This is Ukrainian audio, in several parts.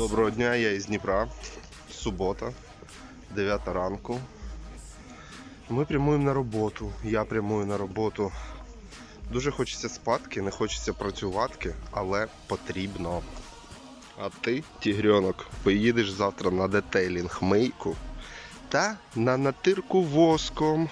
Доброго дня, я із Дніпра. Субота, 9 ранку. Ми прямуємо на роботу. Я прямую на роботу. Дуже хочеться спадки, не хочеться працювати, але потрібно. А ти, тігрьонок, поїдеш завтра на детейлінг мийку та на натирку воском.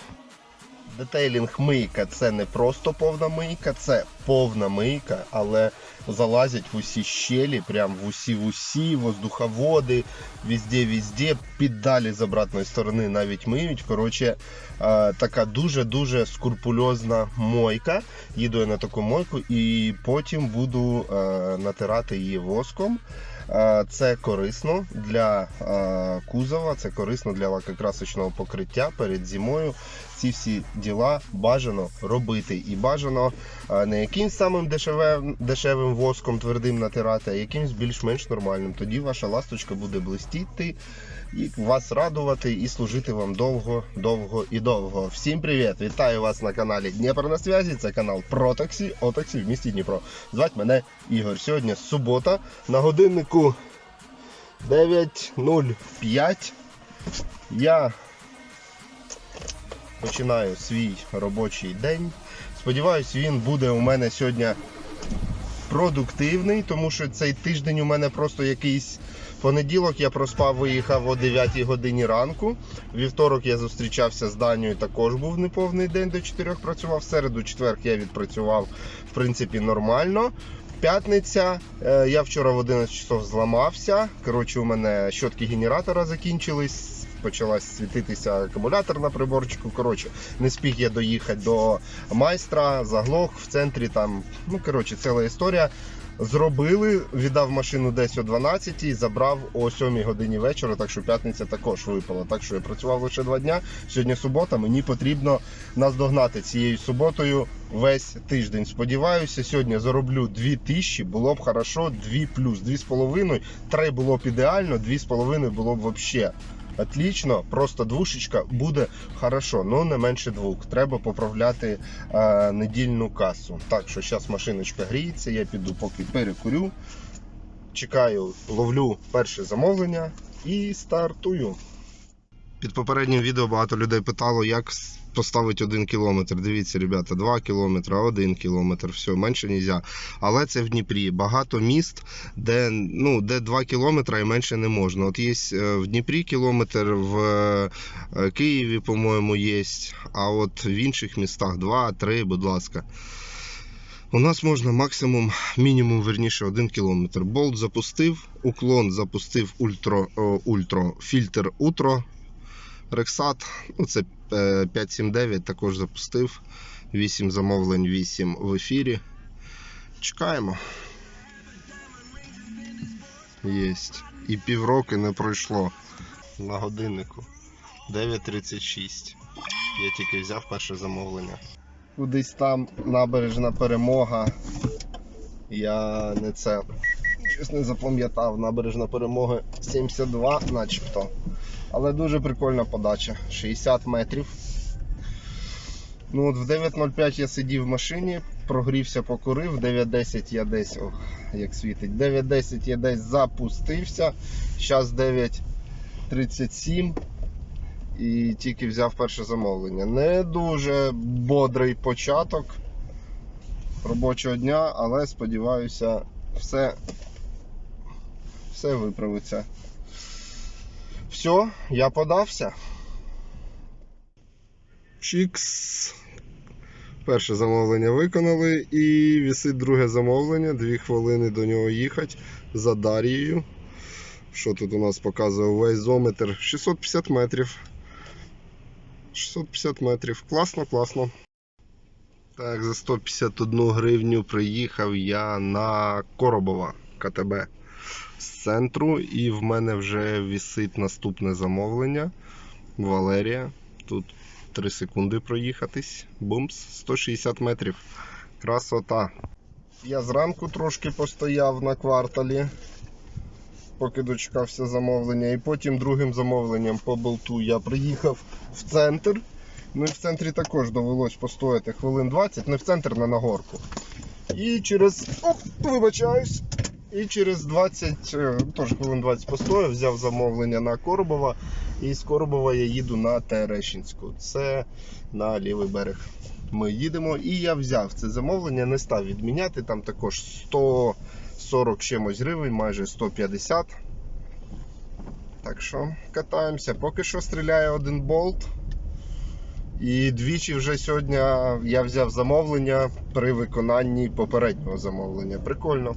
Детейлінг мийка це не просто повна мийка, це повна мийка, але залазять в усі щелі, прям в усі в усі, воздуховоди, везде-везде, піддалі з обратної сторони навіть миють. Коротше, е, така дуже-дуже скрупульозна мойка. Їду я на таку мойку і потім буду е, натирати її воском. Це корисно для кузова, це корисно для лакокрасочного покриття перед зимою. Ці всі діла бажано робити. І бажано не якимсь самим дешевим, дешевим воском твердим натирати, а якимсь більш-менш нормальним. Тоді ваша ласточка буде блистіти і вас радувати і служити вам довго, довго і довго. Всім привіт! Вітаю вас на каналі Дніпро на зв'язі. Це канал Протаксі, Отаксі в місті Дніпро. Звать мене Ігор. Сьогодні субота. На годиннику 9.05. Я починаю свій робочий день. Сподіваюсь, він буде у мене сьогодні продуктивний, тому що цей тиждень у мене просто якийсь понеділок я проспав, виїхав о 9 годині ранку. Вівторок я зустрічався з Данією, також був неповний день до 4 працював. В середу, четверг я відпрацював в принципі нормально. П'ятниця, е, я вчора в 11 часов зламався. Коротше, у мене щотки генератора закінчились. Почалась світитися акумулятор на приборчику. Коротше, не спіг я доїхати до майстра, заглох в центрі. Там, ну коротше, ціла історія. Зробили, віддав машину десь о 12 забрав о 7 годині вечора, так що п'ятниця також випала. Так що я працював лише два дня. Сьогодні субота, мені потрібно наздогнати цією суботою весь тиждень. Сподіваюся, сьогодні зароблю 2 тисячі, було б хорошо, 2 плюс, 2,5, 3 було б ідеально, 2,5 було б взагалі. Отлично, просто двушечка буде хорошо, ну не менше двох. Треба поправляти е, недільну касу. Так що зараз машиночка гріється, я піду поки перекурю. Чекаю, ловлю перше замовлення і стартую. Під попереднім відео багато людей питало, як поставити один кілометр. Дивіться, ребята, 2 кілометри, 1 кілометр, все, менше нельзя. Але це в Дніпрі. Багато міст, де, ну, де 2 кілометри і менше не можна. От є е, в Дніпрі кілометр, в е, Києві, по-моєму, є, а от в інших містах 2-3, будь ласка. У нас можна максимум, мінімум, верніше, 1 кілометр. Болт запустив, уклон запустив ультро, ультро, фільтр утро. Рексат, ну це е, 579 також запустив. 8 замовлень, 8 в ефірі. Чекаємо. Єсть. І півроки не пройшло на годиннику. 9.36. Я тільки взяв перше замовлення. Кудись там набережна перемога. Я не це щось не запам'ятав. Набережна перемоги 72 начебто. Але дуже прикольна подача. 60 метрів. Ну от В 9.05 я сидів в машині, прогрівся, покурив, в 9.10 я десь, ох, як світить, 9.10 я десь запустився. Зараз 9.37 і тільки взяв перше замовлення. Не дуже бодрий початок робочого дня, але сподіваюся, все, все виправиться. Все, я подався. Чікс. Перше замовлення виконали і вісить друге замовлення. Дві хвилини до нього їхати за Дарією. Що тут у нас показує вейзометр? 650 метрів. 650 метрів. Класно, класно. Так, за 151 гривню приїхав я на Коробова КТБ з центру, і в мене вже вісить наступне замовлення. Валерія. Тут 3 секунди проїхатись. Бумс, 160 метрів. Красота. Я зранку трошки постояв на кварталі, поки дочекався замовлення. І потім другим замовленням по болту я приїхав в центр. Ну і в центрі також довелось постояти хвилин 20, не в центр, не на горку. І через. Оп, вибачаюсь. І через 20, е, теж хвилин 20 постояв, взяв замовлення на Коробова. І з Коробова я їду на Терещинську. Це на лівий берег. Ми їдемо. І я взяв це замовлення, не став відміняти. Там також 140 чимось гривень, майже 150. Так що катаємося. Поки що стріляє один болт. І двічі вже сьогодні я взяв замовлення при виконанні попереднього замовлення. Прикольно.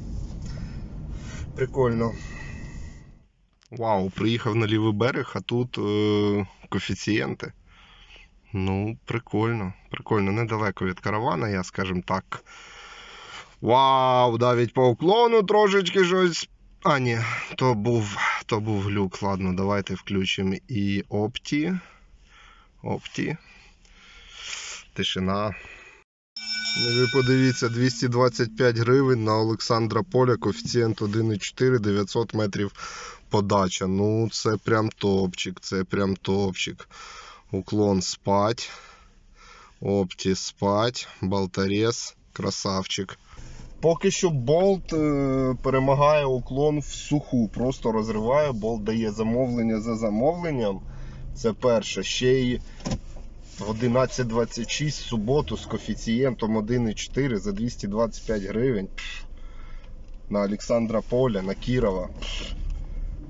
Прикольно. Вау, приїхав на лівий берег, а тут е, коефіцієнти. Ну, прикольно. Прикольно. Недалеко від каравана, я скажем так. Вау, навіть по уклону трошечки щось. А, ні, то був, то був глюк. Ладно, давайте включимо і опті. Опті. Тишина. Ну, Ви подивіться, 225 гривень на Олександра Поля, коефіцієнт 1,4, 900 метрів подача. Ну, це прям топчик, це прям топчик. Уклон спать. Опті спать. Болторез. Красавчик. Поки що болт е, перемагає уклон в суху. Просто розриває. Болт дає замовлення за замовленням. Це перше. Ще й в 11.26 в суботу з коефіцієнтом 1,4 за 225 гривень. На Олександра Поля, на Кірова.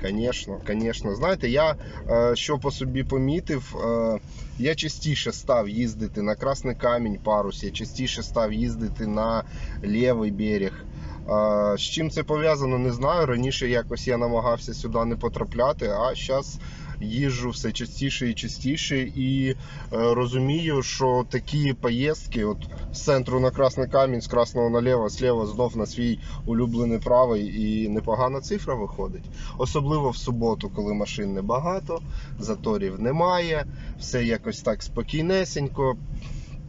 Конечно, конечно. Знаєте, я е, що по собі помітив, е, я частіше став їздити на Красний Камінь парус, я частіше став їздити на лівий берег. Е, з чим це пов'язано, не знаю. Раніше якось я намагався сюди не потрапляти, а зараз їжджу все частіше і частіше і е, розумію, що такі поїздки, от з центру на Красний Камінь, з красного наліво, сліва знов на свій улюблений правий, і непогана цифра виходить. Особливо в суботу, коли машин небагато, заторів немає, все якось так спокійнесенько.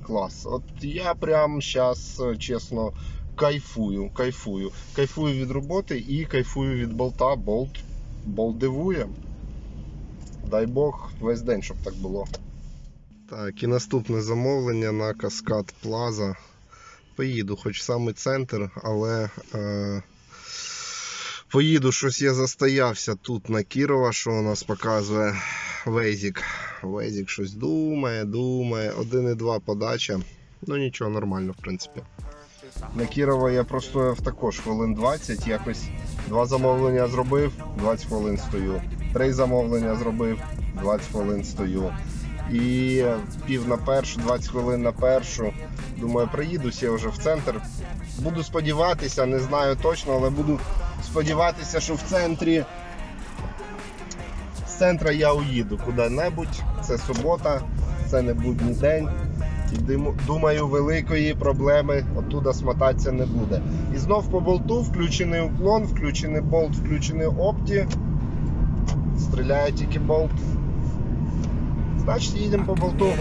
Клас. От я прям зараз, чесно, кайфую, кайфую. Кайфую від роботи і кайфую від болта. Болт, болт дивує. Дай Бог, весь день, щоб так було. Так, і наступне замовлення на Каскад Плаза. Поїду, хоч в самий центр, але е, поїду, щось я застоявся тут на Кірова, що у нас показує Вейзік. Вейзік щось думає, думає. 1,2 подача. Ну нічого, нормально, в принципі. На Кірова я простояв також хвилин 20, якось два замовлення зробив, 20 хвилин стою. Три замовлення зробив, 20 хвилин стою. І пів на першу, 20 хвилин на першу. Думаю, приїдусь я вже в центр. Буду сподіватися, не знаю точно, але буду сподіватися, що в центрі з центра я уїду куди-небудь. Це субота, це не будній день. І думаю, великої проблеми оттуда смотатися не буде. І знов по болту включений уклон, включений болт, включений опті. Стріляє тільки болт. Значить, їдемо по болту.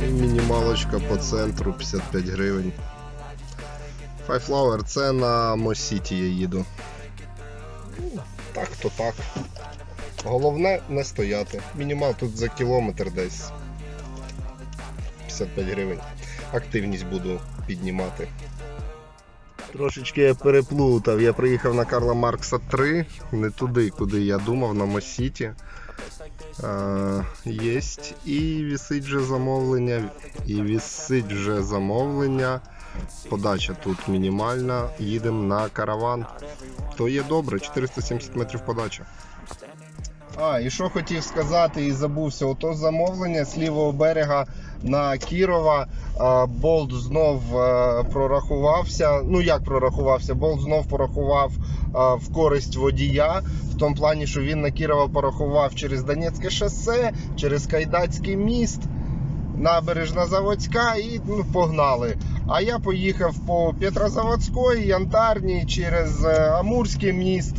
Мінімалочка по центру 55 гривень. Five Flower, це на Мосіті я їду. Ну, Так то так. Головне не стояти. Мінімал тут за кілометр десь. 55 гривень. Активність буду піднімати. Трошечки я переплутав. Я приїхав на Карла Маркса 3, не туди, куди я думав, на Мосіті. Єсть. І вісить вже замовлення. І вісить вже замовлення. Подача тут мінімальна. Їдемо на караван. То є добре, 470 метрів подача. А, і що хотів сказати і забувся, ото замовлення з лівого берега на Кірова. Болт знов е, прорахувався. Ну як прорахувався? Болт знов порахував в користь водія. В тому плані, що він на Кірова порахував через Донецьке шосе, через Кайдацький міст, набережна Заводська і ну, погнали. А я поїхав по Петрозаводській, Янтарній через е, Амурський міст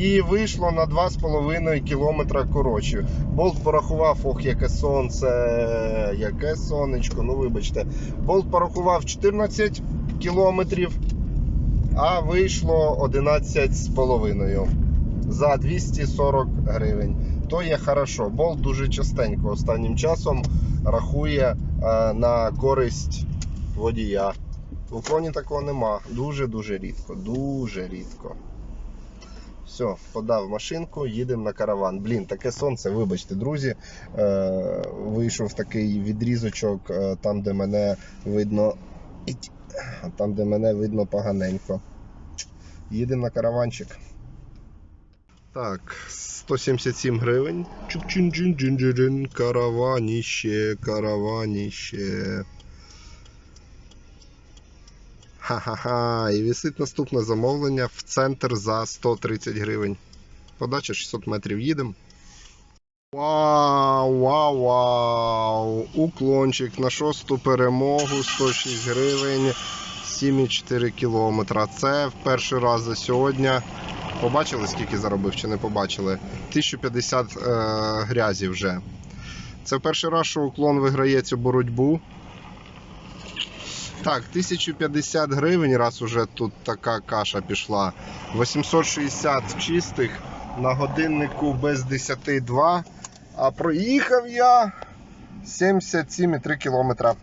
і вийшло на 2,5 кілометра коротше. Болт порахував, ох, яке сонце, яке сонечко, ну вибачте. Болт порахував 14 кілометрів, а вийшло 11,5 за 240 гривень. То є хорошо. Болт дуже частенько останнім часом рахує е, на користь водія. В уклоні такого нема. Дуже-дуже рідко. Дуже рідко. Все, подав машинку, їдемо на караван. Блін, таке сонце, вибачте, друзі. Е, вийшов такий відрізочок, е, там, де мене видно. Там, де мене видно поганенько. Їдемо на караванчик. Так, 177 гривень. Чук-чин-чин-чин-чин. Караваніще, караваніще. Ха-ха-ха. І висить наступне замовлення в центр за 130 гривень. Подача 600 метрів їдемо. Вау, вау, вау! Уклончик на шосту перемогу 106 гривень 7,4 кілометра. Це в перший раз за сьогодні. Побачили, скільки заробив чи не побачили? 1050 е, грязі вже. Це перший раз, що уклон виграє цю боротьбу. Так, 1050 гривень, раз уже тут така каша пішла. 860 чистих на годиннику без 10,2. А проїхав я 77,3 кілометра.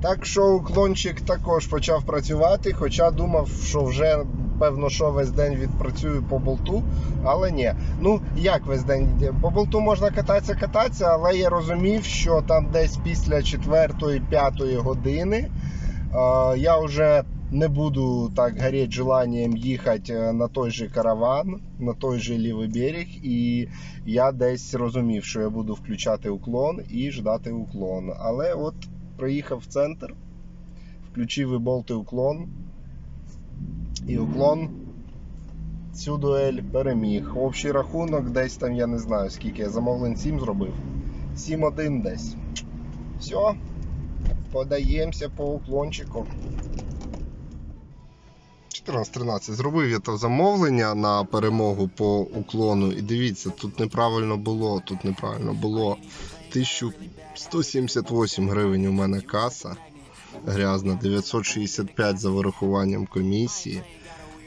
Так що уклончик також почав працювати, хоча думав, що вже певно, що весь день відпрацюю по болту, але ні. Ну як весь день? По болту можна кататися, кататися, але я розумів, що там десь після 4-5 години е, я вже не буду так гореть желанням їхати е, на той же караван, на той же лівий берег, і я десь розумів, що я буду включати уклон і ждати уклон. Але от проїхав в центр, включив і болти уклон. І уклон цю дуель переміг. Общий рахунок десь там, я не знаю скільки я замовлень 7 зробив. 7-1 десь. Все, подаємося по уклончику. 14-13. Зробив я то замовлення на перемогу по уклону. І дивіться, тут неправильно було, тут неправильно було. 1178 гривень у мене каса. Грязна, 965 за вирахуванням комісії.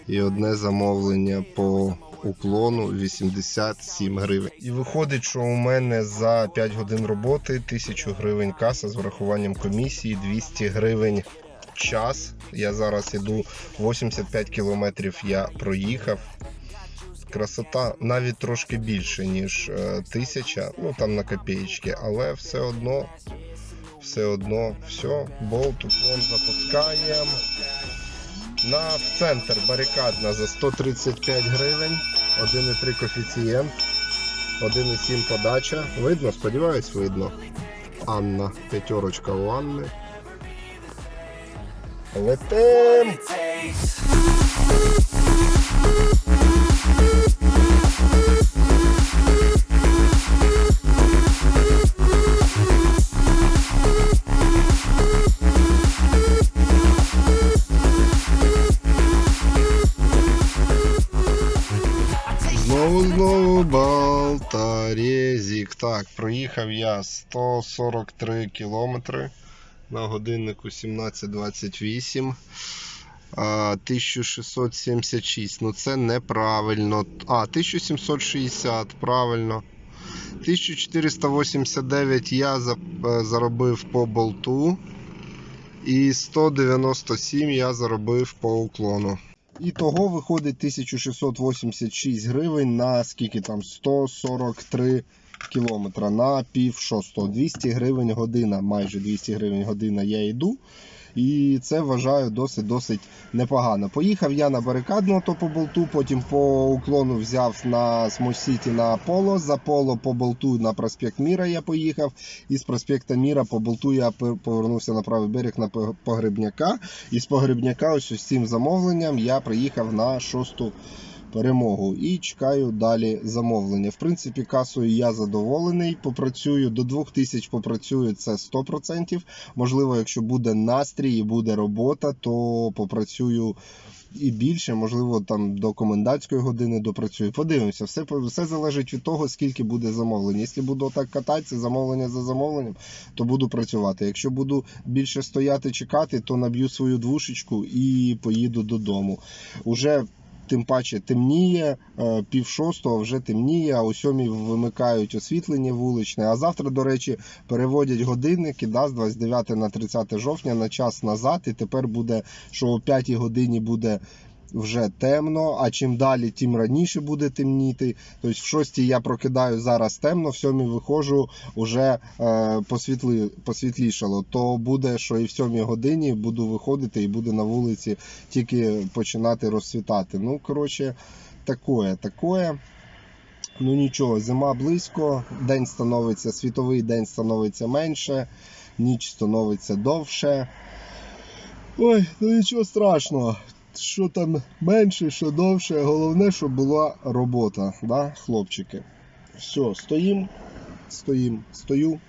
І одне замовлення по уклону 87 гривень. І виходить, що у мене за 5 годин роботи 1000 гривень каса з врахуванням комісії, 200 гривень час. Я зараз іду 85 кілометрів я проїхав. Красота навіть трошки більше, ніж е, тисяча, ну там на копеечки, але все одно, все одно, все, болт, уклон запускаємо. На в центр барикадна за 135 гривень, 1,3 коефіцієнт, 1,7 подача. Видно, сподіваюсь, видно. Анна, п'ятерочка у Анни. Летим! it takes. Балтарезік. Так, проїхав я 143 кілометри на годиннику 17.28. 1676. Ну це неправильно. А, 1760, правильно. 1489 я е, заробив по болту. І 197 я заробив по уклону. І того виходить 1686 гривень на скільки там 143 кілометра на пів шостого. 200 гривень година, майже 200 гривень година я йду. І це вважаю досить-досить непогано. Поїхав я на барикадну то по болту, потім по уклону взяв на Смосіті на Поло. За Поло по болту на проспект Міра я поїхав. І з проспекта Міра по болту я повернувся на правий берег на Пог- Погребняка. І з Погребняка ось з цим замовленням я приїхав на шосту перемогу і чекаю далі замовлення. В принципі, касою я задоволений. Попрацюю до 2000 попрацюю це 100%. Можливо, якщо буде настрій і буде робота, то попрацюю. І більше, можливо, там до комендантської години допрацюю. Подивимося, все, все залежить від того, скільки буде замовлень. Якщо буду так кататися, замовлення за замовленням, то буду працювати. Якщо буду більше стояти чекати, то наб'ю свою двушечку і поїду додому. Уже тим паче темніє, е, пів шостого вже темніє, а о сьомій вимикають освітлення вуличне. А завтра, до речі, переводять годинники да, з 29 на 30 жовтня на час назад. І тепер буде, що о 5 годині буде вже темно, а чим далі, тим раніше буде темніти. Тобто в 6 я прокидаю зараз темно, в 7 виходжу вже е, посвітли, посвітлішало. То буде, що і в 7 годині буду виходити і буде на вулиці тільки починати розцвітати. Ну, коротше, такое, такое. Ну нічого, зима близько, день становиться, світовий день становиться менше, ніч становиться довше. Ой, ну нічого страшного. Що там менше, що довше, головне, щоб була робота, да, хлопчики. Все, стоїм, стоїм, стою.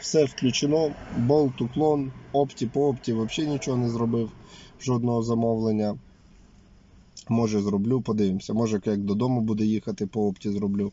Все включено, болт, уклон, опті по опті, взагалі нічого не зробив, жодного замовлення. Може зроблю, подивимося. Може, як додому буде їхати по опті, зроблю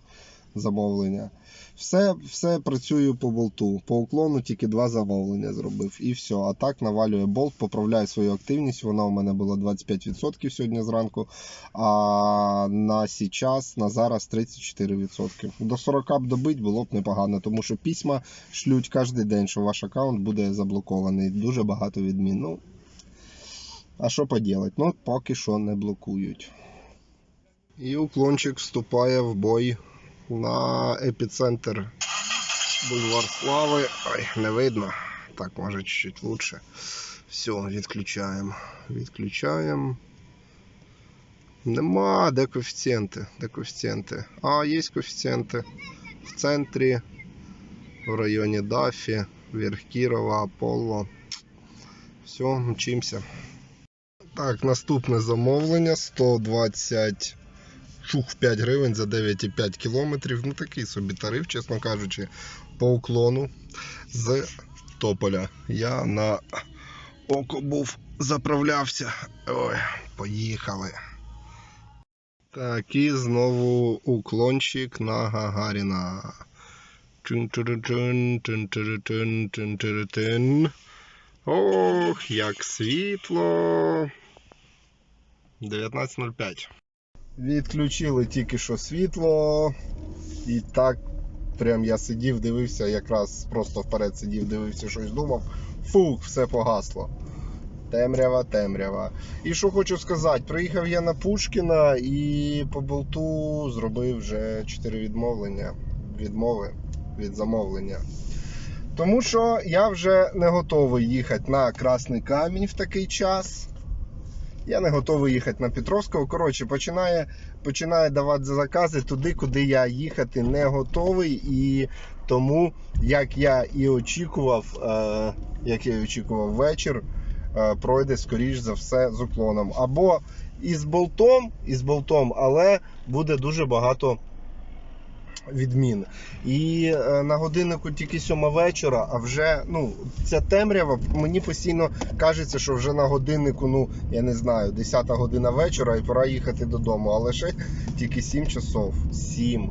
замовлення. Все, все працюю по болту. По уклону тільки два замовлення зробив. І все. А так навалює болт, поправляю свою активність. Вона у мене була 25% сьогодні зранку. А на сейчас, на зараз 34%. До 40 б добить було б непогано, тому що письма шлють кожен день, що ваш аккаунт буде заблокований. Дуже багато відмін. Ну, а що поділать? Ну, поки що не блокують. І уклончик вступає в бой на епіцентр Бульвар Слави. Ой, не видно. Так, може чуть-чуть лучше. Все, відключаємо. Відключаємо. Нема, де коефіцієнти? Де коефіцієнти? А, є коефіцієнти. В центрі, в районі Дафі, Верх Кірова, Аполло. Все, мчимося. Так, наступне замовлення 120 шух 5 гривень за 9,5 кілометрів. Ну такий собі тариф, чесно кажучи, по уклону з Тополя. Я на око був заправлявся. Ой, поїхали. Так, і знову уклончик на Гагаріна. Ох, як світло. 19.05. Відключили тільки що світло. І так прям я сидів, дивився, якраз просто вперед сидів, дивився, щось думав. Фух, все погасло. Темрява, темрява. І що хочу сказати, приїхав я на Пушкіна і по болту зробив вже 4 відмовлення. Відмови від замовлення. Тому що я вже не готовий їхати на Красний Камінь в такий час. Я не готовий їхати на Петровського. Коротше, починає, починає давати закази туди, куди я їхати не готовий. І тому, як я і очікував, е, як я і очікував вечір, е, пройде скоріш за все з уклоном. Або із болтом, із болтом, але буде дуже багато відмін. І е, на годиннику тільки сьома вечора, а вже ну, ця темрява мені постійно кажеться, що вже на годиннику, ну я не знаю, 10 година вечора і пора їхати додому. Але ще тільки 7 часов. 7.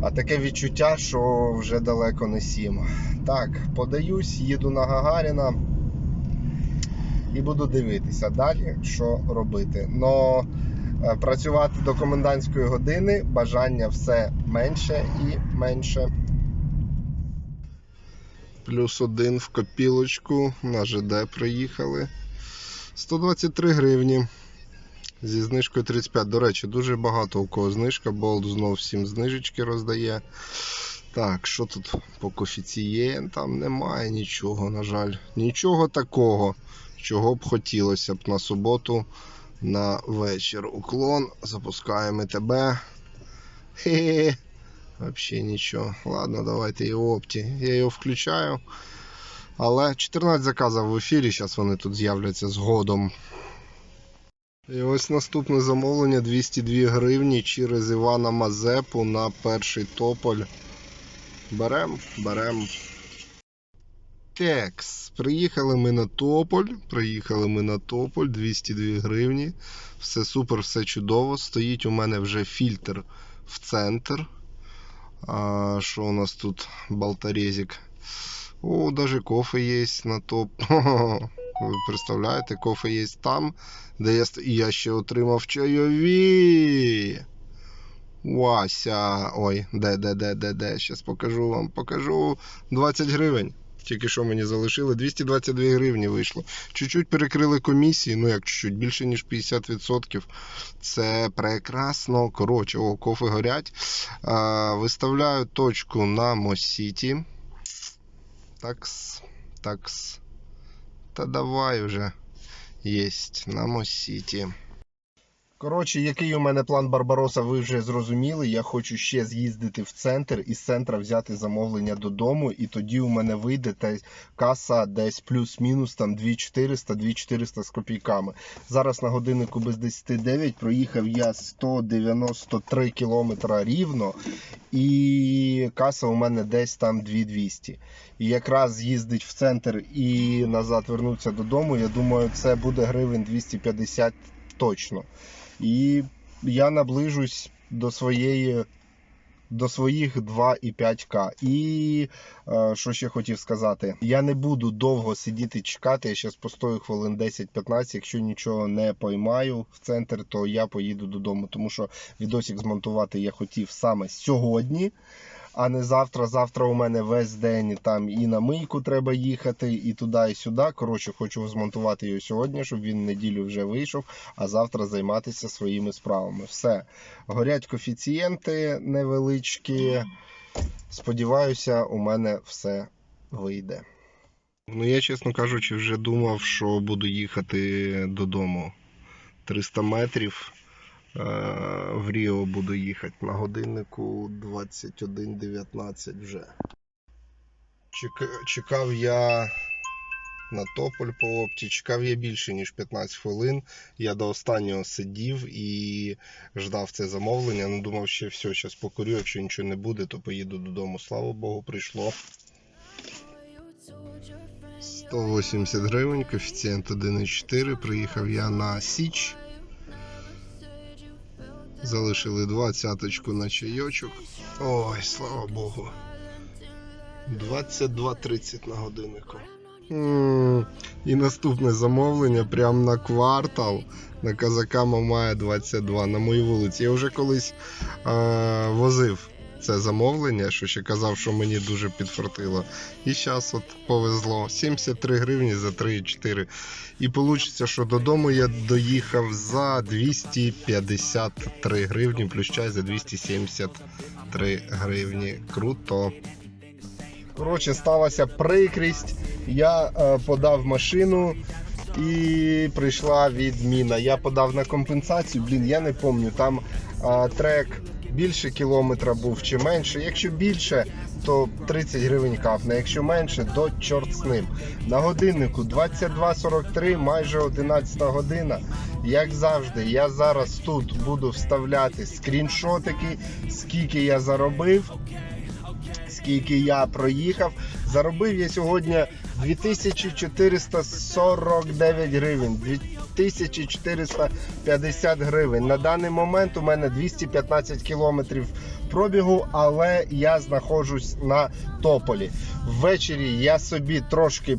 А таке відчуття, що вже далеко не 7. Так, подаюсь, їду на Гагаріна і буду дивитися далі, що робити. Но працювати до комендантської години, бажання все менше і менше. Плюс один в копілочку на ЖД приїхали. 123 гривні. Зі знижкою 35. До речі, дуже багато у кого знижка, болт знов всім знижечки роздає. Так, що тут по коефіцієнтам? Немає нічого, на жаль. Нічого такого, чого б хотілося б на суботу на вечір. Уклон, запускаємо тебе. Хе-хе. Взагалі нічого. Ладно, давайте і опті. Я його включаю. Але 14 заказів в ефірі, зараз вони тут з'являться згодом. І ось наступне замовлення 202 гривні через Івана Мазепу на перший тополь. Берем, берем. Текс. Приїхали ми на Тополь. Приїхали ми на Тополь 202 гривні. Все супер, все чудово. Стоїть у мене вже фільтр в центр. А, що у нас тут? Болторезик. О, даже кофе є на топ. Ви представляєте, кофе є там, де я, я ще отримав чайові. Вася. Ой, де, де, де, де, де. Щас покажу вам, покажу. 20 гривень. Тільки що мені залишили. 222 гривні вийшло. Чуть-чуть перекрили комісії, ну як чуть-чуть, більше ніж 50%. Це прекрасно. Коротше, о, кофе горять. А, виставляю точку на Мосіті. Такс, такс. Та давай вже. Єсть на Мосіті. Коротше, який у мене план Барбароса, ви вже зрозуміли. Я хочу ще з'їздити в центр і з центра взяти замовлення додому, і тоді у мене вийде те- каса десь плюс-мінус там 2400 2400 з копійками. Зараз на годиннику без 10.09 проїхав я 193 кілометра рівно, і каса у мене десь там 2200. І якраз з'їздить в центр і назад вернуться додому. Я думаю, це буде гривень 250 точно. І я наближусь до своєї. До своїх 2,5К. І е, що ще хотів сказати, я не буду довго сидіти чекати. Я зараз постою хвилин 10-15. Якщо нічого не поймаю в центр, то я поїду додому. Тому що відосик змонтувати я хотів саме сьогодні, а не завтра. Завтра у мене весь день там і на мийку треба їхати, і туди, і сюди. Коротше, хочу змонтувати його сьогодні, щоб він неділю вже вийшов, а завтра займатися своїми справами. Все. Горять коефіцієнти невеличкі. Сподіваюся, у мене все вийде. Ну, я, чесно кажучи, вже думав, що буду їхати додому. 300 метрів. Е, В Ріо буду їхати на годиннику 21.19 вже. Чекав я на тополь по опті, чекав я більше, ніж 15 хвилин. Я до останнього сидів і ждав це замовлення. Ну, думав, ще все, зараз покурю, якщо нічого не буде, то поїду додому. Слава Богу, прийшло. 180 гривень, коефіцієнт 1,4. Приїхав я на Січ. Залишили двадцяточку на чайочок. Ой, слава Богу. 22.30 на годиннику. М, І наступне замовлення прямо на квартал. На казака Мамая 22 на моїй вулиці. Я вже колись е, возив це замовлення, що ще казав, що мені дуже підфартило. І зараз от повезло. 73 гривні за 3,4. І вийде, що додому я доїхав за 253 гривні, плюс чай за 273 гривні. Круто. Коротше, сталася прикрість. Я е, подав машину і прийшла відміна. Я подав на компенсацію. Блін, я не пам'ятаю, там е, трек більше кілометра був чи менше. Якщо більше, то 30 гривень капне. Якщо менше, то чорт з ним. На годиннику 22.43, майже 11 година. Як завжди, я зараз тут буду вставляти скріншотики, скільки я заробив скільки я проїхав. Заробив я сьогодні 2449 гривень, 2450 гривень. На даний момент у мене 215 кілометрів пробігу, але я знаходжусь на тополі. Ввечері я собі трошки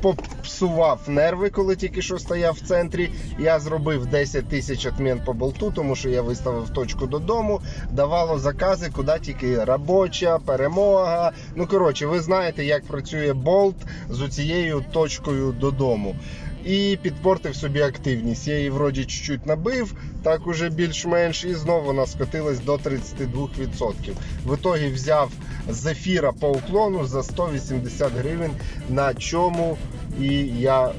попсував нерви, коли тільки що стояв в центрі. Я зробив 10 тисяч отмін по болту, тому що я виставив точку додому. Давало закази, куди тільки робоча, перемога. Ну коротше, ви знаєте, як працює болт з цією точкою додому. І підпортив собі активність. Я її вроді чуть-чуть набив, так уже більш-менш, і знову вона скотилась до 32%. В ітогі взяв зефіра по уклону за 180 гривень, на чому і я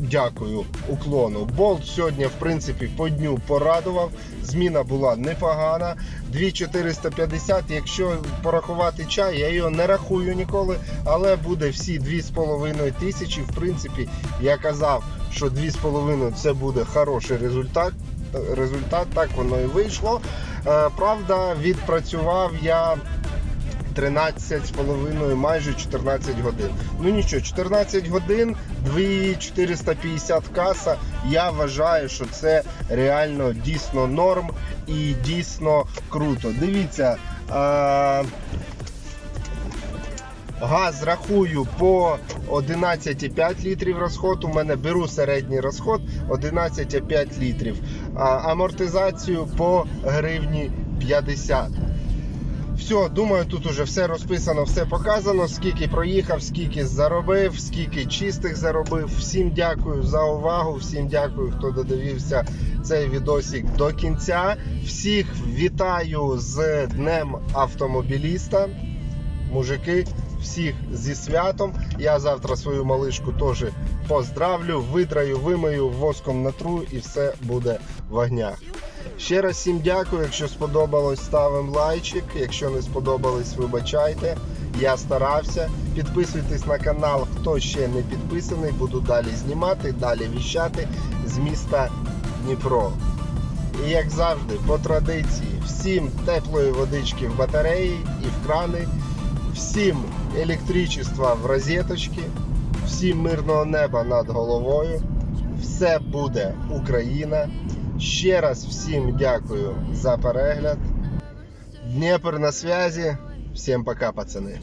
дякую уклону. Болт сьогодні, в принципі, по дню порадував. Зміна була непогана. 2450, якщо порахувати чай, я його не рахую ніколи, але буде всі 2,5 тисячі. В принципі, я казав, що 2,5 це буде хороший результат. Результат так воно і вийшло. Е, Правда, відпрацював я 13,5, майже 14 годин. Ну нічого, 14 годин, 2450 каса. Я вважаю, що це реально дійсно норм і дійсно круто. Дивіться. А... Газ рахую по 11,5 літрів розход. У мене беру середній розход 11,5 літрів. А амортизацію по гривні 50. Все, думаю, тут уже все розписано, все показано. Скільки проїхав, скільки заробив, скільки чистих заробив. Всім дякую за увагу. Всім дякую, хто додивився цей відосик до кінця. Всіх вітаю з Днем автомобіліста. Мужики, всіх зі святом. Я завтра свою малишку теж поздравлю, видраю, вимию, воском натру і все буде в огнях. Ще раз всім дякую. Якщо сподобалось, ставимо лайчик. Якщо не сподобалось, вибачайте. Я старався. Підписуйтесь на канал, хто ще не підписаний. Буду далі знімати, далі віщати з міста Дніпро. І як завжди, по традиції, всім теплої водички в батареї і в крани, всім електричества в розеточки, всім мирного неба над головою. Все буде Україна. Ще раз всім дякую за перегляд. Дніпр на связі. Всім пока, пацани.